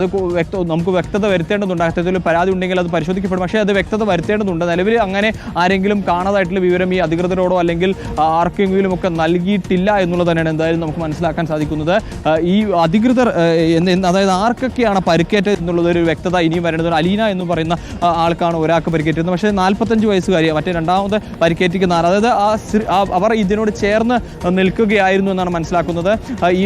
അത് വ്യക്ത നമുക്ക് വ്യക്തത വരുത്തേണ്ടതുണ്ട്. അത്തരത്തിൽ പരാതി ഉണ്ടെങ്കിൽ അത് പരിശോധിക്കപ്പെടും. പക്ഷേ അത് വ്യക്തത വരുത്തേണ്ടതുണ്ട്. നിലവിൽ അങ്ങനെ ആരെങ്കിലും കാണാതായിട്ടുള്ള വിവരം ഈ അധികൃതരോടോ അല്ലെങ്കിൽ ആർക്കെങ്കിലും ഒക്കെ നൽകിയിട്ടില്ല എന്നുള്ളത് തന്നെയാണ് എന്തായാലും നമുക്ക് മനസ്സിലാക്കാൻ സാധിക്കുന്നത്. ഈ അധികൃതർ അതായത് ആർക്കൊക്കെയാണ് പരിക്കേറ്റത് എന്നുള്ളത് ഒരു വ്യക്തത ഇനിയും വരേണ്ടത് അലീന എന്ന് പറയുന്ന ആൾക്കാണ് ഒരാൾക്ക് പരിക്കേറ്റിരുന്നത്. പക്ഷേ നാൽപ്പത്തഞ്ച് വയസ്സുകാരിയാണ് മറ്റേ രണ്ടാമത് പരിക്കേറ്റിക്കുന്ന ആൾ അതായത് ആ അവർ ഇതിനോട് ചേർന്ന് നിൽക്കുകയായിരുന്നു എന്നാണ് മനസ്സിലാക്കുന്നത്. ഈ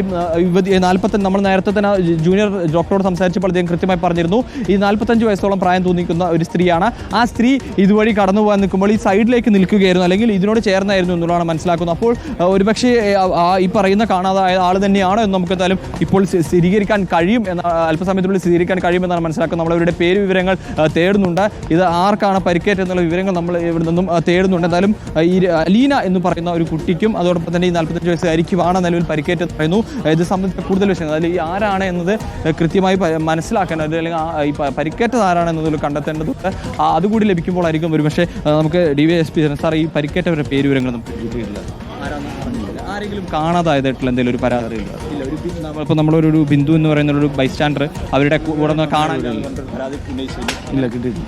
നാൽപ്പത്തഞ്ച് നമ്മൾ നേരത്തെ തന്നെ ജൂനിയർ ഡോക്ടറോട് സംസാരിച്ചപ്പോൾ അദ്ദേഹം കൃത്യമായി പറഞ്ഞിരുന്നു ഈ നാൽപ്പത്തഞ്ച് വയസ്സോളം പ്രായം തോന്നിക്കുന്ന ഒരു സ്ത്രീയാണ്. ആ സ്ത്രീ ഇതുവഴി കടന്നു പോകാൻ നിൽക്കുമ്പോൾ ഈ സൈഡിലേക്ക് നിൽക്കുകയായിരുന്നു അല്ലെങ്കിൽ ഇതിനോട് ചേർന്നായിരുന്നു എന്നുള്ളതാണ് മനസ്സിലാക്കുന്നത്. അപ്പോൾ ഒരുപക്ഷെ ഈ പറയുന്ന കാണാതായ ആൾ തന്നെയാണ് എന്ന് നമുക്ക് എന്തായാലും ഇപ്പോൾ സ്ഥി- സ്ഥിരീകരിക്കാൻ കഴിയും എന്ന അല്പസമയത്തിനുള്ളിൽ സ്ഥിരീകരിക്കാൻ കഴിയുമെന്നാണ് മനസ്സിലാക്കുന്നത്. നമ്മൾ അവരുടെ പേര് വിവരങ്ങൾ തേടുന്നുണ്ട്. ഇത് ആർക്കാണ് പരിക്കേറ്റെന്നുള്ള വിവരങ്ങൾ നമ്മൾ ഇവിടെ നിന്നും തേടുന്നുണ്ട്. എന്തായാലും ഈ അലീന എന്ന് പറയുന്ന ഒരു കുട്ടിക്കും അതോടൊപ്പം തന്നെ ഈ നാൽപ്പത്തഞ്ച് വയസ്സുകാരിക്കുമാണ് നിലവിൽ പരിക്കേറ്റെന്ന് പറയുന്നു. ഇത് സംബന്ധിച്ച കൂടുതൽ വിഷയങ്ങൾ. അതിൽ ഈ ആരാണ് എന്നത് കൃത്യമായി മനസ്സിലാക്കാൻ അത് അല്ലെങ്കിൽ ആ ഈ പ- പരിക്കേറ്റത് ആരാണ് എന്നതിൽ കണ്ടെത്തേണ്ടതുണ്ട്. അതുകൂടി ലഭിക്കുമ്പോഴായിരിക്കും ഒരു പക്ഷേ നമുക്ക് D Y S P sir ഈ പരിക്കേറ്റവരുടെ പേര് വിവരങ്ങൾ നമുക്ക് ആരെങ്കിലും കാണാതായതായിട്ടുള്ള എന്തെങ്കിലും ഒരു പരാതി ഇല്ല ബി- നമ്മളൊരു ബിന്ദു എന്ന് പറയുന്ന ഒരു ബൈ സ്റ്റാൻഡർ അവരുടെ കൂടെ നിന്ന് കാണാൻ ഇല്ല കിട്ടിയിട്ടില്ല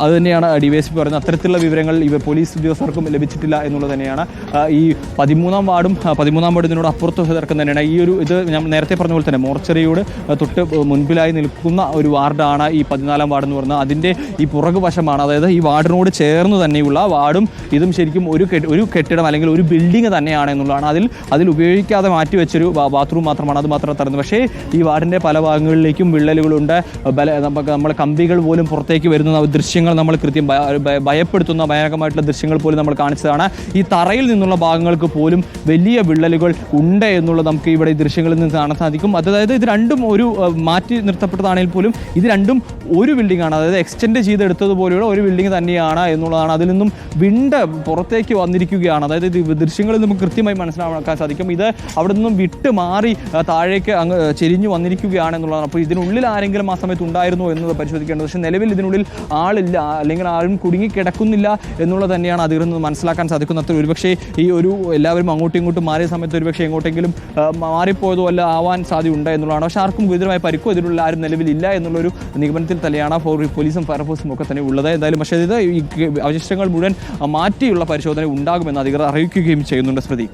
അത് തന്നെയാണ് ഡി വൈ എസ് പി പറയുന്നത്. അത്തരത്തിലുള്ള വിവരങ്ങൾ ഇവ പോലീസ് ഉദ്യോഗസ്ഥർക്കും ലഭിച്ചിട്ടില്ല എന്നുള്ളത് തന്നെയാണ്. ഈ പതിമൂന്നാം വാർഡും പതിമൂന്നാം വാർഡ് ഇതിനോട് അപ്പുറത്ത് കിടക്കുന്ന തന്നെയാണ്. ഈ ഒരു ഇത് ഞാൻ നേരത്തെ പറഞ്ഞ പോലെ തന്നെ മോർച്ചറിയോട് തൊട്ട് മുൻപിലായി നിൽക്കുന്ന ഒരു വാർഡാണ് ഈ പതിനാലാം വാർഡ് എന്ന് പറയുന്നത്. അതിന്റെ ഈ പുറകു വശമാണ്. അതായത് ഈ വാർഡിനോട് ചേർന്ന് തന്നെയുള്ള വാർഡും ഇതും ശരിക്കും ഒരു ഒരു കെട്ടിടം അല്ലെങ്കിൽ ഒരു ബിൽഡിംഗ് തന്നെയാണ് എന്നുള്ളതാണ്. അതിൽ അതിൽ ഉപയോഗിക്കാതെ മാറ്റി വെച്ചൊരു ബാത്റൂം മാത്രമാണ്. അത് മാത്രം തരുന്നത്. പക്ഷേ ഈ വാർഡിന്റെ പല ഭാഗങ്ങളിലേക്കും വിള്ളലുകളുണ്ട്. ബല നമുക്ക് നമ്മൾ കമ്പികൾ പോലും പുറത്തേക്ക് വരുന്ന ദൃശ്യങ്ങൾ നമ്മൾ കൃത്യം ഭയ- ഭയ- ഭയപ്പെടുത്തുന്ന ഭയാനകമായിട്ടുള്ള ദൃശ്യങ്ങൾ പോലും നമ്മൾ കാണിച്ചതാണ്. ഈ തറയിൽ നിന്നുള്ള ഭാഗങ്ങൾക്ക് പോലും വലിയ വിള്ളലുകൾ ഉണ്ട് എന്നുള്ളത് നമുക്ക് ഇവിടെ ഈ ദൃശ്യങ്ങളിൽ നിന്ന് കാണാൻ സാധിക്കും. അതായത് ഇത് രണ്ടും ഒരു മാറ്റി നിർത്തപ്പെട്ടതാണെങ്കിൽ പോലും ഇത് രണ്ടും ഒരു ബിൽഡിംഗ് ആണ്. അതായത് എക്സ്റ്റെൻഡ് ചെയ്തെടുത്തതുപോലെയുള്ള ഒരു ബിൽഡിംഗ് തന്നെയാണ് എന്നുള്ളതാണ്. അതിൽ നിന്നും വിണ്ട പുറത്തേക്ക് വന്നിരിക്കുകയാണ്. അതായത് ദൃശ്യങ്ങളിൽ നമുക്ക് കൃത്യമായി മനസ്സിലാക്കാൻ സാധിക്കും. ഇത് അവിടെ നിന്നും വിട്ട് മാറി താഴേക്ക് അങ്ങ് ചെരിഞ്ഞു വന്നിരിക്കുകയാണ് എന്നുള്ളതാണ്. അപ്പോൾ ഇതിനുള്ളിൽ ആരെങ്കിലും ആ സമയത്ത് ഉണ്ടായിരുന്നു എന്നത് പരിശോധിക്കേണ്ടത്. പക്ഷേ നിലവിൽ ഇതിനുള്ളിൽ ആളില്ല അല്ലെങ്കിൽ ആരും കുടുങ്ങി കിടക്കുന്നില്ല എന്നുള്ളത് തന്നെയാണ് അതിൽ നിന്ന് മനസ്സിലാക്കാൻ സാധിക്കുന്ന അത്ര ഒരുപക്ഷേ ഈ ഒരു എല്ലാവരും അങ്ങോട്ടും ഇങ്ങോട്ടും മാറിയ സമയത്ത് ഒരുപക്ഷേ എങ്ങോട്ടെങ്കിലും മാറിപ്പോയതോ അല്ല ആവാൻ സാധ്യതയുണ്ട് എന്നുള്ളതാണ്. പക്ഷേ ആർക്കും ഗുരുതരമായ പരിക്കോ ഇതിലുള്ള ആരും നിലവിലില്ല എന്നുള്ളൊരു നിഗമനത്തിൽ തന്നെയാണ് ഫോർ പോലീസും ഫയർഫോഴ്സും ഒക്കെ തന്നെ ഉള്ളത്. എന്തായാലും പക്ഷേ ഇത് ഈ അവശിഷ്ടങ്ങൾ മുഴുവൻ മാറ്റിയുള്ള പരിശോധന ഉണ്ടാകുമെന്ന് അധികൃതർ അറിയിക്കുകയും ചെയ്യുന്നുണ്ട് സ്മൃതി.